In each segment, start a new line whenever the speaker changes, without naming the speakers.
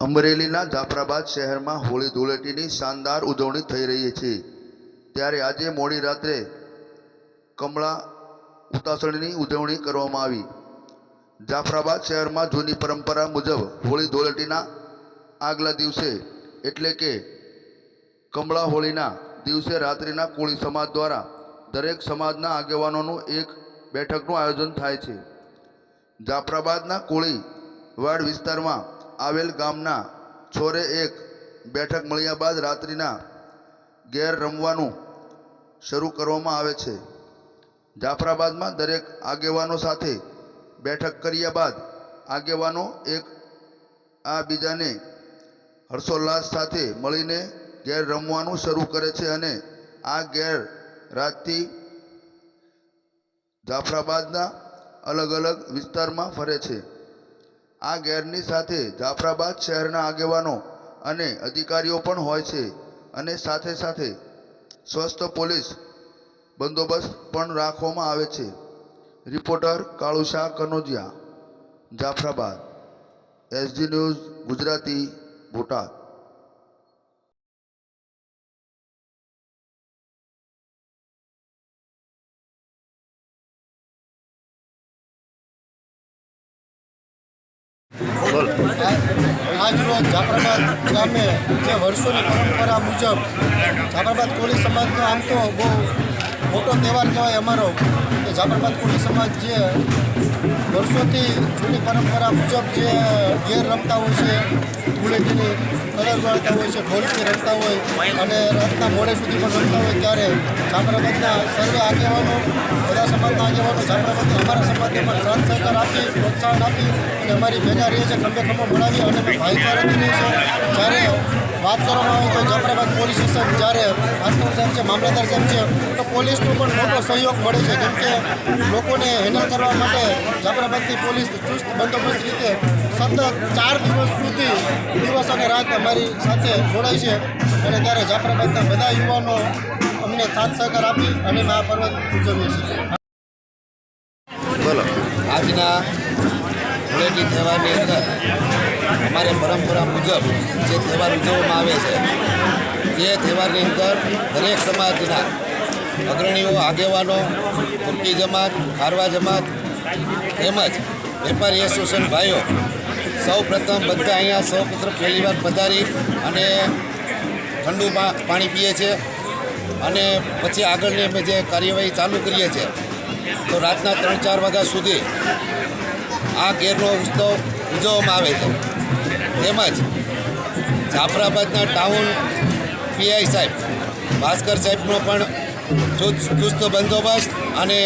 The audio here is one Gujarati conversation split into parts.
અમરેલીના જાફરાબાદ શહેરમાં હોળી ધૂળેટીની શાનદાર ઉજવણી થઈ રહી છે. ત્યારે આજે મોડી રાત્રે કમળા ઉતાસળની ઉજવણી કરવામાં આવી. જાફરાબાદ શહેરમાં જૂની પરંપરા મુજબ હોળી ધૂળેટીના આગલા દિવસે એટલે કે કમળા હોળીના દિવસે રાત્રિના કોળી સમાજ દ્વારા દરેક સમાજના આગેવાનોનું એક બેઠકનું આયોજન થાય છે. જાફરાબાદના કોળી વાડ વિસ્તારમાં આવેલ ગામના છોરે એક બેઠક મળ્યા બાદ રાત્રિના ગેર રમવાનું શરૂ કરવામાં આવે છે. જાફરાબાદમાં દરેક આગેવાનો સાથે બેઠક કર્યા બાદ આગેવાનો એક આ બીજાને હર્ષોલ્લાસ સાથે મળીને ગેર રમવાનું શરૂ કરે છે અને આ ગેર રાતથી જાફરાબાદના અલગ અલગ વિસ્તારમાં ફરે છે. આ ગેરની સાથે જાફરાબાદ શહેરના આગેવાનો અને અધિકારીઓ પણ હોય છે અને સાથે સાથે સ્વસ્થ પોલીસ બંદોબસ્ત પણ રાખવામાં આવે છે. Reporter Kalushah Kanojiya, Jafrabad. SG news, Gujarati Botad
આજરોજ જાફરાબાદ ગામે જે વર્ષોની પરંપરા મુજબ જાફરાબાદ કોળી સમાજનો આમ તો બહુ મોટો તહેવાર કહેવાય અમારો. કે જાફરાબાદ કોળી સમાજ જે વર્ષોથી જૂની પરંપરા મુજબ જે ગેર રમતા હોય છે, ધૂળેટીની કલર વાળતા હોય છે ઢોલકી રમતા હોય અને રાતના મોડે સુધી પણ રમતા હોય ત્યારે જાફરાબાદના સર્વે આગેવાનો, બધા સમાજના આગેવાનો જાફરાબાદના અમારા સમાજને પણ સાથ સહકાર આપી, પ્રોત્સાહન આપી અને અમારી ભેગા રહીએ છીએ, ખંભે ખંભો મળાવી અને ભાઈચારાથી રહીએ છીએ. જ્યારે વાત કરવામાં આવે તો જાફરાબાદ પોલીસ સ્ટેશન, જ્યારે માસ્ટર સાહેબ છે, મામલતદાર સાહેબ છે, તો પોલીસનો પણ મોટો સહયોગ મળે છે. કેમ કે લોકોને હેન્ડલ કરવા માટે જાફરાબાદની પોલીસ ચુસ્ત બંદોબસ્ત રીતે સતત ચાર દિવસ સુધી દિવસ અને રાત અમારી સાથે જોડાય છે અને ત્યારે જાફરાબાદના બધા યુવાનો અમને સાથ સહકાર આપી અને પર્વ ઉજવીએ છીએ.
બોલો.
આજના ધૂળેટી તહેવારની અંદર અમારે પરંપરા મુજબ જે તહેવાર ઉજવવામાં આવે છે તે તહેવારની અંદર દરેક સમાજના અગ્રણીઓ, આગેવાનો તુર્કી જમાત, ખારવા જમાત તેમજ વેપારી એસોસિએશન ભાઈઓ સૌ પ્રથમ બધા અહીંયા સૌ પ્રથમ પહેલી પધારી અને ઠંડુ પાણી પીએ છે અને પછી આગળની અમે જે કાર્યવાહી ચાલુ કરીએ છીએ, તો રાતના ત્રણ ચાર વાગ્યા સુધી આ ગેરનો ઉત્સવ ઉજવવામાં આવે છે. તેમજ જાફરાબાદના ટાઉન પીઆઈ સાહેબ, ભાસ્કર સાહેબનો પણ ચુસ્ત બંદોબસ્ત અને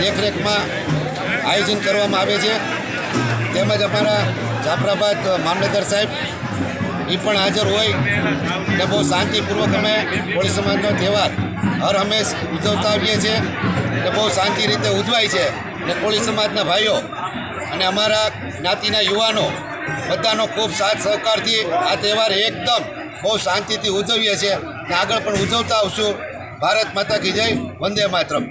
દેખરેખમાં આયોજન કરવામાં આવે છે. તેમજ અમારા જાફરાબાદ મામલતદાર સાહેબ એ પણ હાજર હોય ને બહુ શાંતિપૂર્વક અમે કોળી સમાજનો તહેવાર હર હંમેશ ઉજવતા આવીએ છીએ ને બહુ શાંતિ રીતે ઉજવાય છે ને કોળી સમાજના ભાઈઓ અને અમારા જ્ઞાતિના યુવાનો બધાનો ખૂબ સાથ સહકારથી આ તહેવાર એકદમ બહુ શાંતિથી ઉજવીએ છીએ ને આગળ પણ ઉજવતા આવશું. ભારત માતા કી જય, વંદે માતરમ.